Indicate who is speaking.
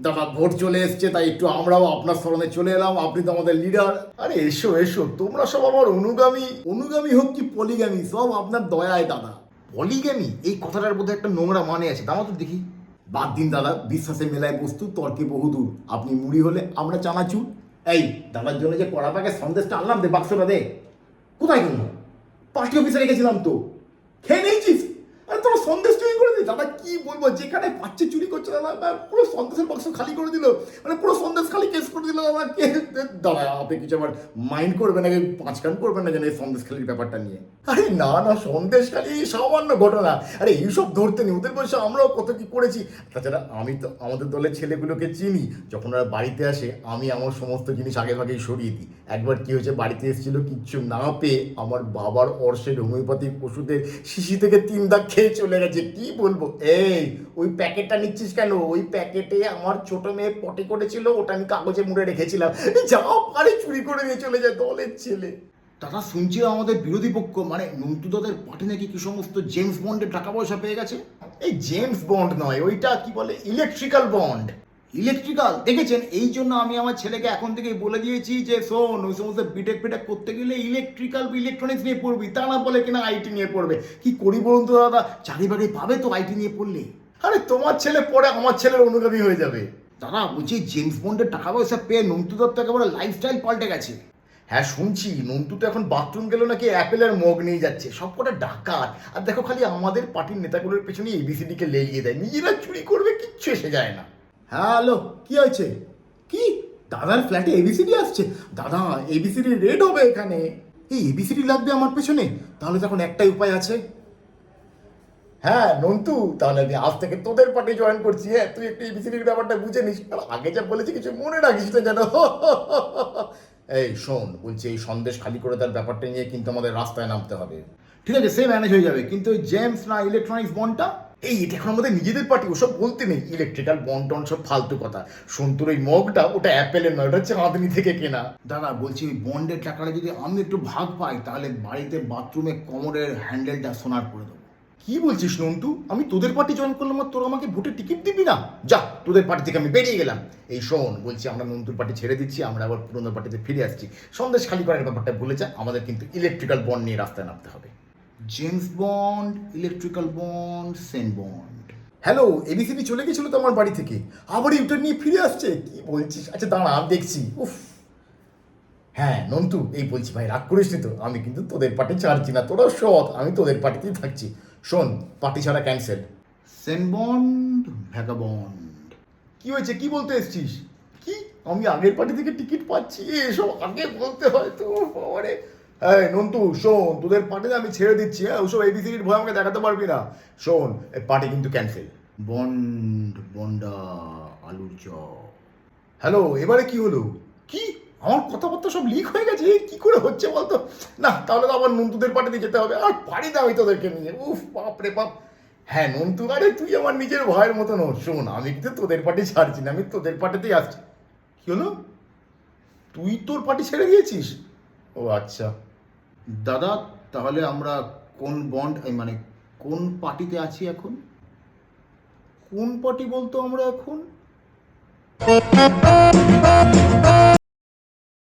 Speaker 1: দাদা ভোট চলে এসছে, তাই একটু আমরাও আপনার স্মরণে চলে এলাম। আপনি তো আমাদের লিডার আরে, এসো এসো। তোমরা সব আমার অনুগামী। অনুগামী হোক কি পলিগামী সব আপনার দয়ায় দাদা। পলিগামী এই কথাটার মধ্যে একটা নোংরা মানে আছে। দামা তো দেখি। বাদ দিন, দাদা। বিশ্বাসে মেলায় বস্তু, তর্কে বহুদূর আপনি মুড়ি হলে আমরা চানাচুর। এই, দাদার জন্য যে কড়া প্যাকে সন্দেশটা আনলাম দে বাক্সটা দে। কোথায় গেল? পার্টি অফিসে রেখেছিলাম তো। খেয়ে নিয়েছিস? সন্দেশ চুরি করে দিই দাদা কি বলব? যেখানে পাচ্ছে চুরি করছে দাদা পুরো সন্দেশের বাক্স খালি করে দিল। মানে পুরো সন্দেশ খালি কেস দিল দাদা কে দাদা আপনি কিছু আবার মাইন্ড করবেন না পাঁচ কান করবেন না যেন এই সন্দেশ খালির ব্যাপারটা নিয়ে। আরে না না সন্দেশ খালি সামান্য ঘটনা। আরে এইসব ধরতে নেই, ওদের বয়সে আমরাও কত কি করেছি। তাছাড়া আমি তো আমাদের দলের ছেলেগুলোকে চিনি, যখন ওরা বাড়িতে আসে, আমি আমার সমস্ত জিনিস আগে ভাগেই সরিয়ে দিই। একবার কি হয়েছে, বাড়িতে এসেছিল কিচ্ছু না পেয়ে আমার বাবার অর্শের হোমিওপ্যাথিক ওষুধের শিশি থেকে তিন দাগ খেয়ে চলে গেছে। কি বলব? এই, ওই প্যাকেটটা নিচ্ছিস কেন? ওই প্যাকেটে আমার ছোট মেয়ে পটে করেছিল, ওটা আমি কাগজে মুড়ে রেখেছিলাম। যা পারে চুরি করে নিয়ে চলে যায় দলের ছেলে। তারা শুনছি আমাদের বিরোধী পক্ষ মানে নন্টুদাদের পার্টি নাকি কি সমস্ত জেমস বন্ডের টাকা পয়সা পেয়ে গেছে? এই জেমস বন্ড নয় ওইটা কি বলে ইলেকট্রিক্যাল বন্ড। ইলেকট্রিক্যাল? দেখেছেন এই জন্য আমি আমার ছেলেকে এখন থেকেই বলে দিয়েছি যে শোন ওই সমস্ত বিটেক পিটেক করতে গেলে ইলেকট্রিক্যাল ইলেকট্রনিক্স নিয়ে পড়বি তা না বলে কিনা আইটি নিয়ে পড়বে। কি করি বলুন তো দাদা? চারিবারে পাবে তো আইটি নিয়ে পড়লে? আরে তোমার ছেলে পড়ে আমার ছেলের অনুগামী হয়ে যাবে। দাদা বলছি জেমস বন্ডের টাকা পয়সা পেয়ে নন্টু দত্ত একেবারে লাইফস্টাইল পাল্টে গেছে। হ্যাঁ শুনছি নন্টু তো এখন বাথরুম গেল নাকি অ্যাপেলের মগ নিয়ে যাচ্ছে। সব কটা ডাকাত। আর দেখো খালি আমাদের পার্টির নেতাগুলোর পেছনে এবিসিডিকে লেলিয়ে দেয়। নিজেরা চুরি করবে, কিচ্ছু এসে যায় না। হ্যাঁ হ্যালো কি হয়েছে? কি? দাদার ফ্ল্যাটে এবিসিডি আসছে? দাদা এবিসিডি রেড হবে এখানে। এই এবিসিডি লাগবে আমার পেছনে? তাহলে তখন একটাই উপায় আছে। হ্যাঁ নন্টু, তাহলে আমি আজ থেকে তোদের পার্টি জয়েন করছি। হ্যাঁ তুই একটু এবিসিডির ব্যাপারটা বুঝে নিস। আগে যা বলেছি কিছু মনে রাখিস না যেন। এই শোন, বলছি এই সন্দেশ খালি করে দেওয়ার ব্যাপারটা নিয়ে কিন্তু আমাদের রাস্তায় নামতে হবে। ঠিক আছে, সে ম্যানেজ হয়ে যাবে। কিন্তু ওই জেমস না ইলেকট্রনিক্স বনটা এই, এটা এখন আমাদের নিজেদের পার্টি ওসব বলতে নেই। ইলেকট্রিক্যাল টন সব ফালতু কথা। সন্তুর ওই মগটা ওটা অ্যাপেলের নয়, ওটা হচ্ছে আদমি থেকে কেনা। দাদা, বলছি ওই বন্ডের টাকাটা যদি আমি একটু ভাগ পাই, তাহলে বাড়িতে বাথরুমে কোমরের হ্যান্ডেলটা সোনার করে দেবো। কি বলছিস নন্টু? আমি তোদের পার্টি জয়েন করলাম আর তোর আমাকে ভোটে টিকিট দিবি না? যা তোদের পার্টি থেকে আমি বেরিয়ে গেলাম। এই শোন বলছি আমরা নন্টুর পার্টি ছেড়ে দিচ্ছি আমরা আবার পুরোনো পার্টিতে ফিরে আসছি। সন্দেশ খালি করার ব্যাপারটা বলে যা আমাদের কিন্তু ইলেকট্রিক্যাল বন্ড নিয়ে রাস্তায় নামতে হবে। James Bond electrical bond Sen bond hello এবিসিবি চলে গেছিল তো আমার বাড়ি থেকে। আবার ইউটার নিয়ে ফিরে আসছে? কি বলছিস? আচ্ছা দাঁড়া আমি দেখছি। উফ। হ্যাঁ নন্টু এই বলছি ভাই রাগ করিস তো? আমি কিন্তু তোদের পার্টি ছাড়ছি না তোরা সৎ আমি তোদের পার্টিতেই থাকছি। শোন পার্টি ছাড়া ক্যান্সেল সেনবন্ড ভ্যাগাবন্ড। কি হয়েছে? কি বলতে এসছিস? কি? আমি আগের পার্টি থেকে টিকিট পাচ্ছি এসব আগে বলতে হয় তো বাবারে। হ্যাঁ নন্তু শোন তোদের পার্টিতে আমি ছেড়ে দিচ্ছি হ্যাঁ? ওসব এবিসিডির ভয় আমাকে দেখাতে পারবি না। শোন পার্টি কিন্তু ক্যান্সেল বন্ড বন্ডা আলুর চপ। হ্যালো এবারে কি হলো? কি? আমার কথাবার্তা সব লিক হয়ে গেছে কি করে হচ্ছে বলতো? না তাহলে তো আবার নন্তুদের পার্টিতে যেতে হবে। আর পারি না আমি তোদেরকে নিয়ে। উফ বাপ রে বাপ। হ্যাঁ নন্তু আরে তুই আমার নিজের ভয়ের মতো নো শোন আমি কিন্তু তোদের পার্টি ছাড়ছি না আমি তোদের পার্টিতেই আসছি। কি হলো? তুই তোর পার্টি ছেড়ে দিয়েছিস? ও আচ্ছা। দাদা তাহলে আমরা কোন বন্ড মানে কোন পার্টিতে আছি এখন? কোন পার্টি বলতো আমরা এখন?